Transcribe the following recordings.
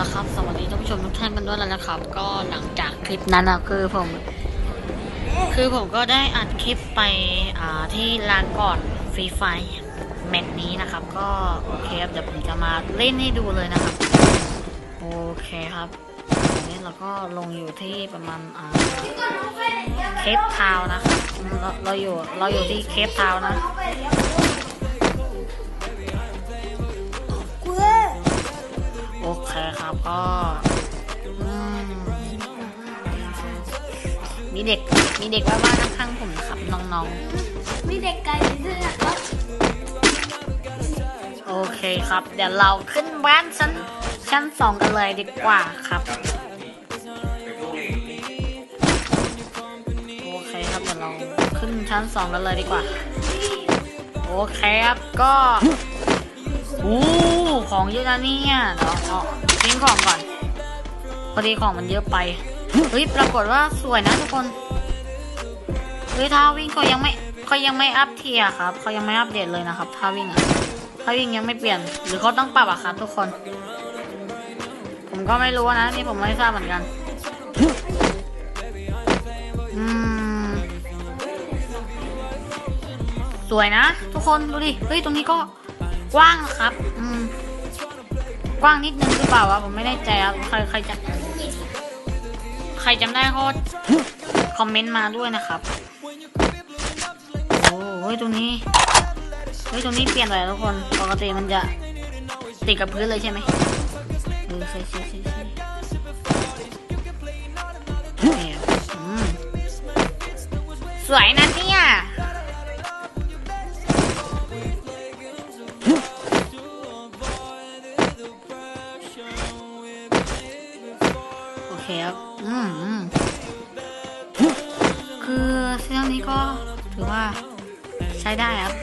ละครับ สวัสดีท่านผู้ชมทุกท่านกันด้วยแล้วนะครับ ก็หลังจากคลิปนั้นนะคือผม คือผมก็ได้อัดคลิปไปที่ลานก่อนฟรีไฟแมตช์นี้นะครับ ก็โอเคครับเดี๋ยวผมจะมาเล่นให้ดูเลยนะครับ โอเคครับนนี้เราก็ลงอยู่ที่ประมาณเคปทาวน์นะครับเราเราอยู่เราอยู่ที่เคปทาวน์นะ ก็มีเด็ก มีเด็กว่าว่าข้างผมครับน้องๆ มีเด็กไก่ด้วยนะครับโอเคครับ เดี๋ยวเราขึ้นบ้านชั้นชั้นสองกันเลยดีกว่าครับ โอเคครับเดี๋ยวเราขึ้นชั้นสองกันเลยดีกว่า โอเคครับก็ อู้ของเยอะนะเนี่ยเดี๋ยว ทิ้งของก่อนพอดีของมันเยอะไป เฮ้ย ปรากฏว่าสวยนะทุกคน เฮ้ยท่าวิ่งเขายังไม่เขายังไม่อัพเทียครับเขายังไม่อัปเดตเลยนะครับท่าวิ่งอะท่าวิ่งยังไม่เปลี่ยน หรือเขาต้องปรับอะครับทุกคน ผมก็ไม่รู้นะนี่ผมไม่ทราบเหมือนกัน อืม สวยนะ ทุกคนดูดิ เฮ้ยตรงนี้ก็กว้างนะครับ อืม กว้างนิดนึงหรือเปล่าวะผมไม่แน่ใจครับใครใครจะใครจำได้ก็คอมเมนต์มาด้วยนะครับโอ้เฮ้ยตรงนี้เฮ้ยตรงนี้เปลี่ยนไปทุกคนปกติมันจะติดกับพื้นเลยใช่ไหมเออใช่ใช่ใช่ใช่เนี่ยอืมสวยนะเนี่ย ครับอืมอืมคือเรื่องนี้ก็ถือว่าใช้ได้ครับ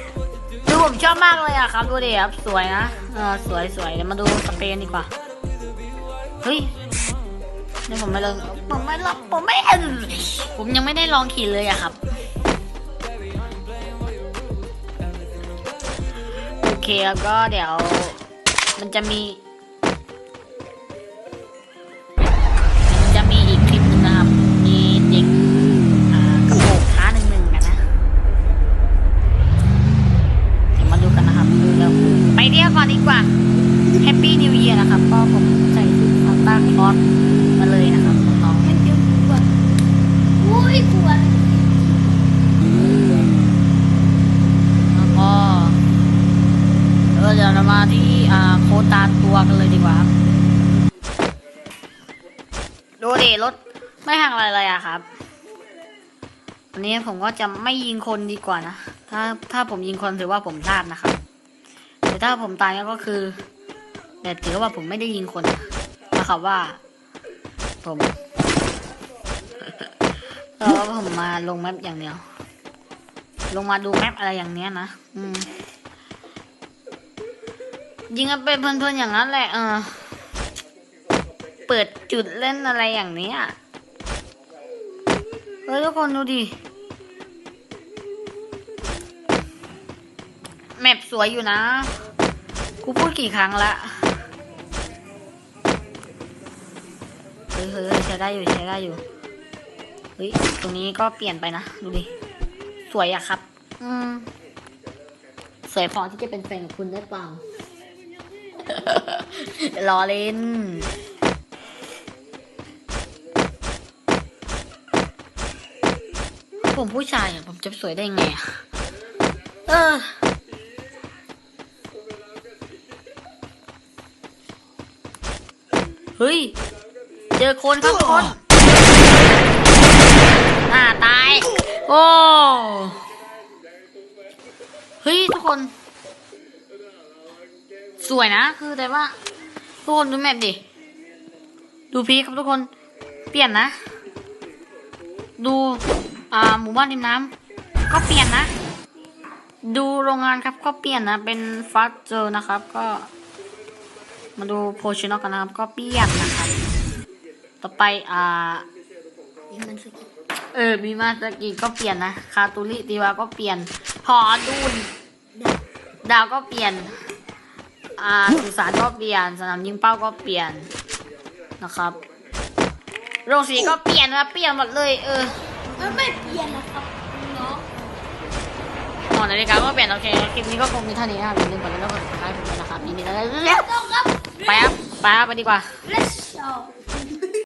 คือผมชอบมากเลยอะครับ ดูดิครับ สวยนะเออสวยสวยเดี๋ยวมาดูสเปนดีกว่า เฮ้ยนี่ผมไม่ลองผมไม่ลองผมไม่เห็นผมยังไม่ได้ลองขี่เลยอะครับโอเคครับก็เดี๋ยว มันจะมี ตาตัวกันเลยดีกว่าครับดูดิรถไม่ห่างอะไรเลยอะครับวันนี้ผมก็จะไม่ยิงคนดีกว่านะ ถ้าถ้าผมยิงคนถือว่าผมพลาดนะครับแต่ถ้าผมตายก็คือ แต่ถือว่าผมไม่ได้ยิงคนนะครับว่า ผมเพราะว่าผมมาลงแมปอย่างเดียว ลงมาดูแมปอะไรอย่างเนี้ยนะ อืม ยิงกันเป็นเพื่อนๆอย่างนั้นแหละเออเปิดจุดเล่นอะไรอย่างนี้ยเฮ้ยทุกคนดูดิแมปสวยอยู่นะ กูพูดกี่ครั้งละเฮ้ยเฮ้ยเฮ้ยใช้ได้อยู่ใช้ได้อยู่ เฮ้ย ตรงนี้ก็เปลี่ยนไปนะ ดูดิ สวยอะครับ อืม สวยพอที่จะเป็นแฟนกับคุณได้เปล่า ล้อเล่นผมผู้ชายอะผมจะสวยได้ไงเออเฮ้ย เจอคนครับคนอ่าตาย โอ้ เฮ้ย ทุกคน สวยนะคือแต่ว่าทุกคนดูแมปดิ ดูพีคครับทุกคน เปลี่ยนนะ ดูอ่าหมู่บ้านริมน้ำก็เปลี่ยนนะ ดูโรงงานครับก็เปลี่ยนนะ เป็นฟาสเจอนะครับ ก็ มาดูโพชินอกันนะครับ ก็เปลี่ยนนะครับ ต่อไปอ่าเออมีมาสกิก็เปลี่ยนนะ คาตูริตีวาก็เปลี่ยนหอดูนดาวก็เปลี่ยน อ่าสุสานก็เปลี่ยน สนามยิงเป้าก็เปลี่ยนนะครับโรงสีก็เปลี่ยนนะเปลี่ยนหมดเลยเออมันไม่เปลี่ยนนะครับน้องหอนาฬิกาก็เปลี่ยนโอเคคลิปนี้ก็คงมีเท่านี้นะครับอย่าลืมกดไลค์แล้วกดติดตามผมด้วยนะครับยินดีแล้วแล้วก็ครับไปครับไปครับไปดีกว่า let's go